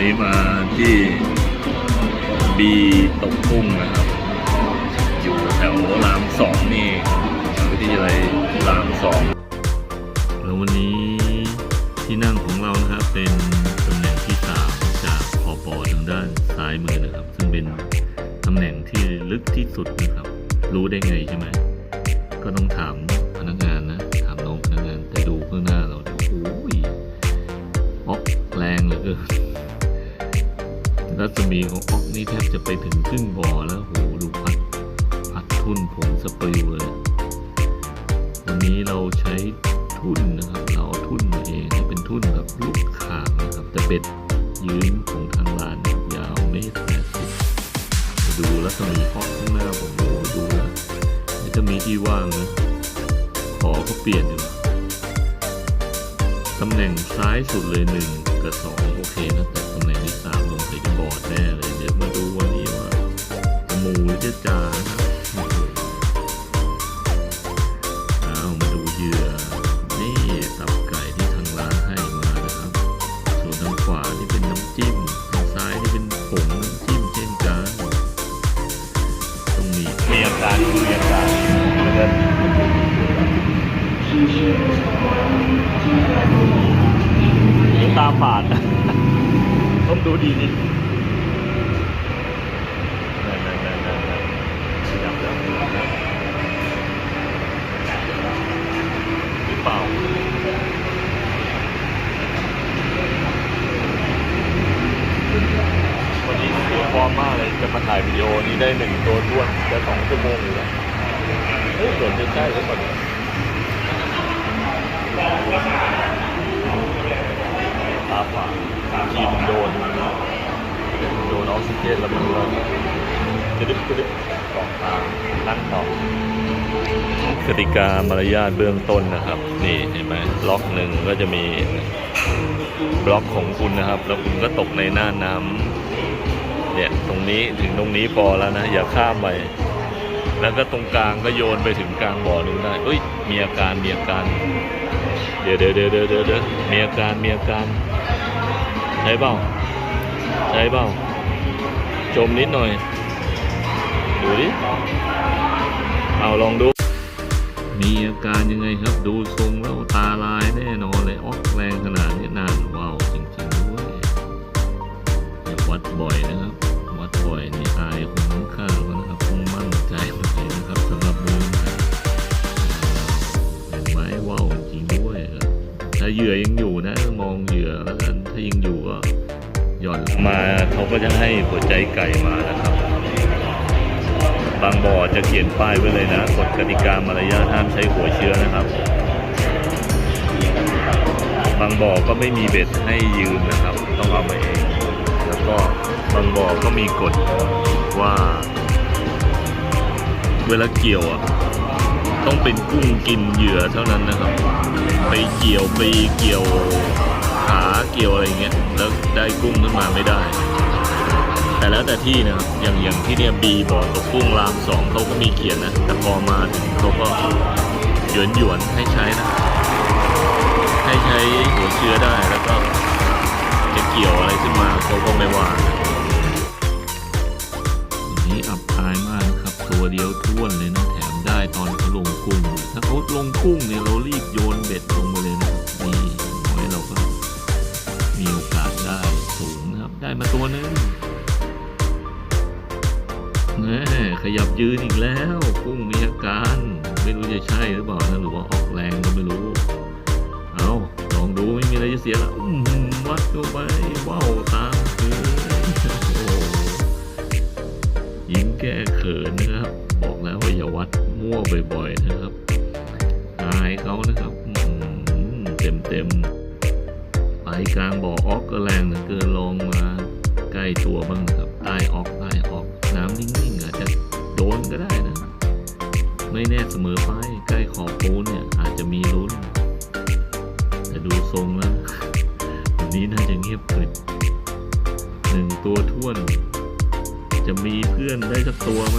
นี้มาที่บีตกกุ้งนะครับ อยู่แถวรามสองนี่วิทยาลัยรามสองแล้ววันนี้ที่นั่งของเรานะครับเป็นตำแหน่งที่สามจากขอบอทางด้านซ้ายมือนะครับ ซึ่งเป็นตำแหน่งที่ลึกที่สุดนะครับ รู้ได้ไงใช่ไหมก็ต้องถาม รัศมีของออกนี่แทบจะไปถึงครึ่งบ่อแล้วโหดูพัดพัดทุ่นผลสปลิวเลย วันนี้เราใช้ทุ่นนะครับ เราทุ่นมาเองให้เป็นทุ่นแบบลูกข่างนะครับแต่เบ็ดยืนของทางร้านยาวเมตรแปดสิบดูรัศมีออกข้างหน้าผมโอ้ดูแล้วนี่ถ้ามีที่ว่างนะขอก็เปลี่ยนดีกว่าตำแหน่งซ้ายสุดเลยหนึ่ง กับสองโอเคนะแต่ตำแหน่งที่สามลงใส่จะบอร์ดแน่เลย เดี๋ยวมาดูวันนี้ว่าหมูหรือจะจานะครับเอามาดูเหยื่อ นี่ตับไก่ที่ทางร้านให้มานะครับ ส่วนทางขวานี่เป็นน้ำจิ้ม ทางซ้ายนี่เป็นผงน้ำจิ้มเช่นกันต้องมีมีอาการมีอาการแล้วก็ ตาฝาดต้องดูดีนิดนั่นนั่นนั่นนั่นนั่นขยับแล้วขยับแล้วหรือเปล่าวันนี้ตัวพร้อมมากเลยจะมาถ่ายวิดีโอนี้ได้หนึ่งตัวท้วนจะสองชั่วโมงอยู่แล้วเฮ้ยเกิดจะใช่หรือเปล่า เนี่ยตาฝาดทีมนโดนโดนออกซิเจนแล้วมันก็กระดิบกระดิบสองทางนั่งต่อกติกามารยาทเบื้องต้นนะครับ นี่เห็นไหมล็อกหนึ่งก็จะมีบล็อกของคุณนะครับ แล้วคุณก็ตกในหน้าน้ำเนี่ยตรงนี้ถึงตรงนี้พอแล้วนะ อย่าข้ามไปแล้วก็ตรงกลางก็โยนไปถึงกลางบ่อนึงได้เอ้ยมีอาการมีอาการ เดี๋ยวเดี๋ยวเดี๋ยวเดี๋ยวเดี๋ยวเดี๋ยวมีอาการมีอาการ ใช่เปล่าใช่เปล่าจมนิดหน่อย ดูดิ เอาลองดู มีอาการยังไงครับ ดูทรงแล้วตาลายแน่นอนเลยออกแรงขนาดนี้นานว้าวจริงๆด้วยอย่าวัดบ่อยนะครับ วัดบ่อยนี่อายคนข้างๆเขานะครับต้องมั่นใจไว้นะครับสำหรับมือใหม่เห็นไหมว้าวจริงด้วยครับถ้าเหยื่อยังอยู่นะมองเหยื่อแล้วกันายังอยู่ก็หย่อนมาเขาก็จะให้หัวใจไก่มานะครับ บางบ่อจะเขียนป้ายไว้เลยนะกฎกติกามารยาทห้ามใช้หัวเชื้อนะครับ บางบ่อก็ไม่มีเบ็ดให้ยืมนะครับ ต้องเอามาเอง แล้วก็บางบ่อก็มีกฎว่า เวลาเกี่ยวอะต้องเป็นกุ้งกินเหยื่อเท่านั้นนะครับ ไปเกี่ยวไปเกี่ยว ขาเกี่ยวอะไรอย่างเงี้ยแล้วได้กุ้งขึ้นมาไม่ได้ แต่แล้วแต่ที่นะครับอย่างอย่างที่เนี่ยบีบ่อตกกุ้งรามสองเขาก็มีเขียนนะ แต่พอมาถึงเขาก็หยวนหยวนให้ใช้นะ ให้ใช้หัวเชื้อได้แล้วก็จะเกี่ยวอะไรขึ้นมาเขาก็ไม่ว่านะวันนี้อับอายมากนะครับตัวเดียวท้วนเลยนะแถมได้ตอนเขาลงกุ้งถ้าเขาลงกุ้งเนี่ยเรารีบโยน ตัวหนึงแหมขยับยืนอีกแล้วกุ้งมีอาการ ไม่รู้จะใช่หรือเปล่านะหรือว่าออกแรงก็ไม่รู้ เอาลองดูไม่มีอะไรจะเสียแล้ววัดเข้าไปว้าวตามคือโอ้ยิงแก้เขินนะครับ บอกแล้วว่าอย่าวัดมั่วบ่อยๆนะครับอายเขานะครับเต็มเต็มๆไปกลางบ่อออกก็แรงเหลือเกินลองมา ใกล้ตัวบ้างครับใต้ออกใต้ออกน้ำนิ่งๆอาจจะโดนก็ได้นะ ไม่แน่เสมอไปใกล้ขอบปูนเนี่ยอาจจะมีลุ้น แต่ดูทรงแล้ววันนี้น่าจะเงียบกริบหนึ่งตัวท้วน จะมีเพื่อนได้สักตัวไหม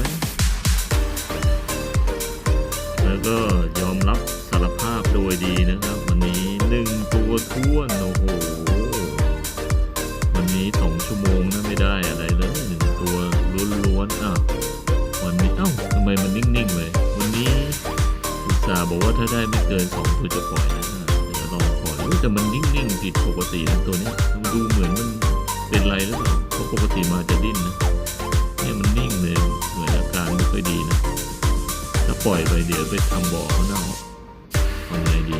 แล้วก็ยอมรับสารภาพโดยดีนะครับ วันนี้หนึ่งตัวท้วนโอ้โหวันนี้สองตัว ถ้าได้ไม่เกินสองตัวจะปล่อยนะเดี๋ยวลองปล่อยแต่มันนิ่งๆผิดปกตินะตัวนี้มันดูเหมือนมันเป็นไรหรือเปล่าเพราะปกติมาจะดิ้นนะเนี่ยมันนิ่งเลยเหมือนอาการไม่ค่อยดีนะถ้าปล่อยไปเดี๋ยวไปทำบ่อเขาเน่าทำไงดี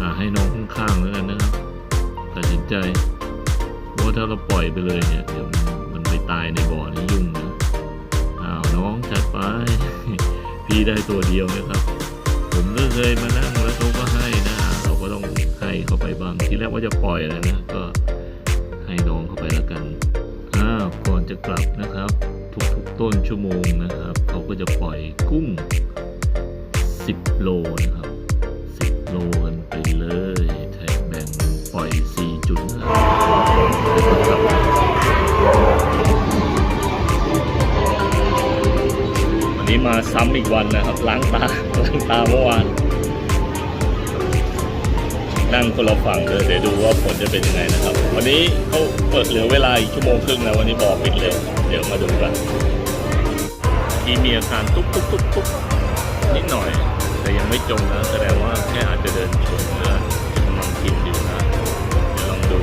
อ่าให้น้องข้างๆแล้วกันนะครับตัดสินใจว่าถ้าเราปล่อยไปเลยเนี่ยเดี๋ยวมันไปตายในบ่อนี้ยุ่งนะอ้าวน้องจัดไปพี่ได้ตัวเดียวนะครับ เคยมานั่งแล้วเขาก็ให้นะ เราก็ต้องให้เขาไปบ้างทีแรกว่าจะปล่อยอะไรนะก็ให้น้องเขาไปแล้วกันอ้าวก่อนจะกลับนะครับ ทุกๆต้นชั่วโมงนะครับเขาก็จะปล่อยกุ้ง 10 โลนะครับ 10 โลกันไปเลยแท็กแบ่งปล่อย 4 จุดนะครับวันนี้มาซ้ำอีกวันนะครับ ล้างตาล้างตาเมื่อวาน คนละฝั่งเดี๋ยวดูว่าผลจะเป็นยังไงนะครับ วันนี้เขาเปิดเหลือเวลาอีกชั่วโมงครึ่งนะวันนี้บอกปิดเร็ว เดี๋ยวมาดูกันที่มีอาการตุ๊บตุ๊บตุ๊บตุ๊บนิดหน่อย แต่ยังไม่จมนะแสดงว่าแค่อาจจะเดินชนเลือกำลังกินอยู่นะเดี๋ยวลองดู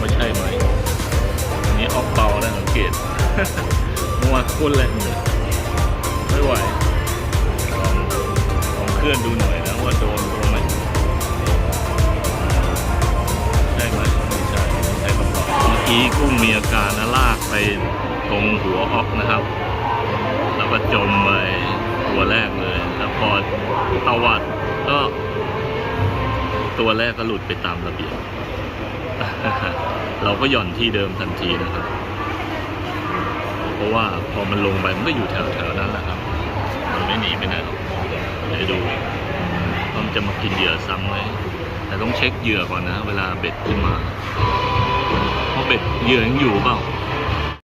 ว่าใช่ไหมอันนี้ออกเบานะสังเกตมื่อวคุ้นเลยไม่ไหวลองลองเคลื่อนดูหน่อย มีอาการนะลากไปตรงหัวออกนะครับ แล้วก็จมไปตัวแรกเลย แล้วพอตวัดก็ ตัวแรกก็หลุดไปตามระเบียบ เราก็หย่อนที่เดิมทันทีนะครับ เพราะว่าพอมันลงไปมันก็อยู่แถวๆนั้นแหละครับ มันไม่หนีไปไหนหรอกเดี๋ยวดูมันจะมากินเหยื่อซ้ำไหมแต่ต้องเช็คเหยื่อก่อนนะ เวลาเบ็ดขึ้นมา เขาเป็ดเหยื่อยังอยู่เปล่า